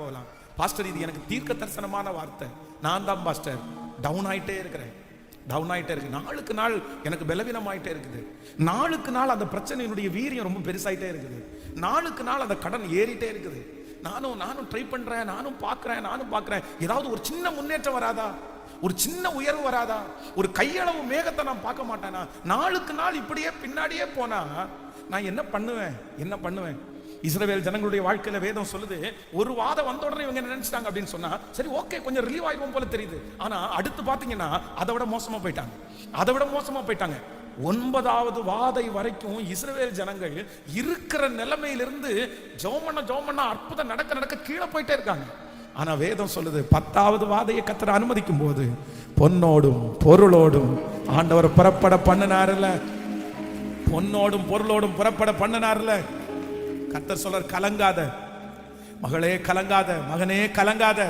போகலாம் பாஸ்டர் இது எனக்கு தீர்க்க தரிசனமான வார்த்தை. நான் தான் பாஸ்டர் டவுன் ஆயிட்டே இருக்கிறேன். டவுன் ஆயிட்டே இருக்கு. நாளுக்கு நாள் எனக்கு பலவீனம் இருக்குது. நாளுக்கு நாள் அந்த பிரச்சனையினுடைய வீரியம் ரொம்ப பெருசாயிட்டே இருக்குது. நாளுக்கு நாள் அந்த கடன் ஏறிட்டே இருக்குது. நானும் நானும் ட்ரை பண்றேன். நானும் பார்க்குறேன். நானும் பார்க்குறேன். ஏதாவது ஒரு சின்ன முன்னேற்றம் வராதா? ஒரு சின்ன உயர்வு வராதா? ஒரு கையளவு மேகத்தை நான் பார்க்க மாட்டேனா? நாளுக்கு நாள் இப்படியே பின்னாடியே போனா நான் என்ன பண்ணுவேன்? என்ன பண்ணுவேன்? இஸ்ரவேல் ஜனங்களுடைய வாழ்க்கையில வேதம் சொல்லுது ஒரு வாதம் வந்த உடனே இவங்க நினைச்சிட்டாங்க அப்படின்னு சொன்னா சரி ஓகே கொஞ்சம் ரிலீவ் ஆயிடும் போல தெரியுது. ஆனா அடுத்து பாத்தீங்கன்னா அதை விட மோசமா போயிட்டாங்க. அதை விட மோசமா போயிட்டாங்க. ஒன்பதாவது வாதை வரைக்கும் இஸ்ரவேல் ஜனங்கள் இருக்கிற நிலைமையிலிருந்து ஜோமண்ண ஜோமண்ணா அற்புதம் நடக்க நடக்க கீழே போயிட்டே இருக்காங்க. ஆனா வேதம் சொல்லுது பத்தாவது வாதையை கத்திர அனுமதிக்கும் போது பொன்னோடும் பொருளோடும் ஆண்டவர் புறப்பட பண்ணினார்ல பொன்னோடும் பொருளோடும் புறப்பட பண்ணினார்ல கத்தர் சொல்றார் கலங்காத. மகளே கலங்காத. மகனே கலங்காத.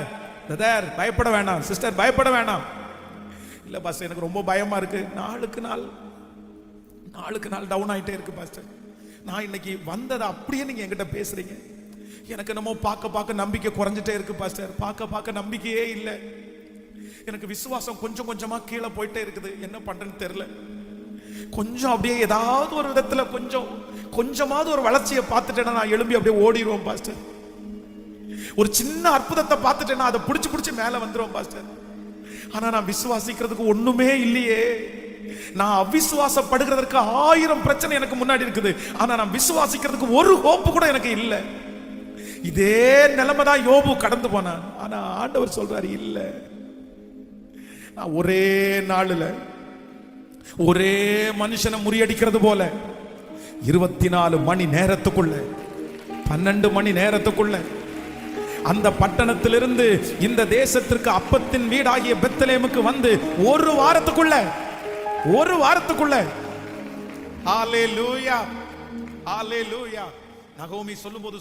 பிரதர் பயப்பட வேணாம். சிஸ்டர் பயப்பட வேணாம். இல்லை பாஸ்டர் எனக்கு ரொம்ப பயமா இருக்கு. நாளுக்கு நாள் நாளுக்கு நாள் டவுன் ஆயிட்டே இருக்கு பாஸ்டர் நான் இன்னைக்கு வந்ததை அப்படியே நீங்கள் என்கிட்ட பேசுறீங்க. எனக்கு என்னமோ பார்க்க பார்க்க நம்பிக்கை குறைஞ்சிட்டே இருக்கு பாஸ்டர் பார்க்க பார்க்க நம்பிக்கையே இல்லை. எனக்கு விசுவாசம் கொஞ்சம் கொஞ்சமாக கீழே போயிட்டே இருக்குது. என்ன பண்றேன்னு தெரில கொஞ்சம் அப்படியே ஏதாவது ஒரு விதத்தில் கொஞ்சம் கொஞ்சமாவது ஒரு வளர்ச்சியை பார்த்துட்டேன்னா நான் எழும்பி அப்படியே ஓடிடுவோம் பாஸ்டர். ஒரு சின்ன அற்புதத்தை பார்த்துட்டேன்னா அதை பிடிச்சி பிடிச்சி மேலே வந்துருவோம் பாஸ்டர். ஆனால் நான் விசுவாசிக்கிறதுக்கு ஒன்றுமே இல்லையே. நான் அவிசுவாசப்படுகிறதற்கு ஆயிரம் பிரச்சனை எனக்கு முன்னாடி இருக்குது. ஆனால் நான் விசுவாசிக்கிறதுக்கு ஒரு ஹோப்பு கூட எனக்கு இல்லை. இதே நிலைமை தான் யோபு கடந்து போனான். ஆனால் ஆண்டவர் சொல்றாரு இல்லை. நான் ஒரே நாளில் ஒரே மனுஷனை முறியடிக்கிறது போல இருபத்தி நாலு மணி நேரத்துக்குள்ள பன்னெண்டு மணி நேரத்துக்குள்ள அந்த பட்டணத்திலிருந்து இந்த தேசத்திற்கு அப்பத்தின் வீடாகிய பெத்தலேமுக்கு வந்து ஒரு வாரத்துக்குள்ள ஒரு வாரத்துக்குள்ள. ஆலே லூயா லூயா நகோமி சொல்லும்போது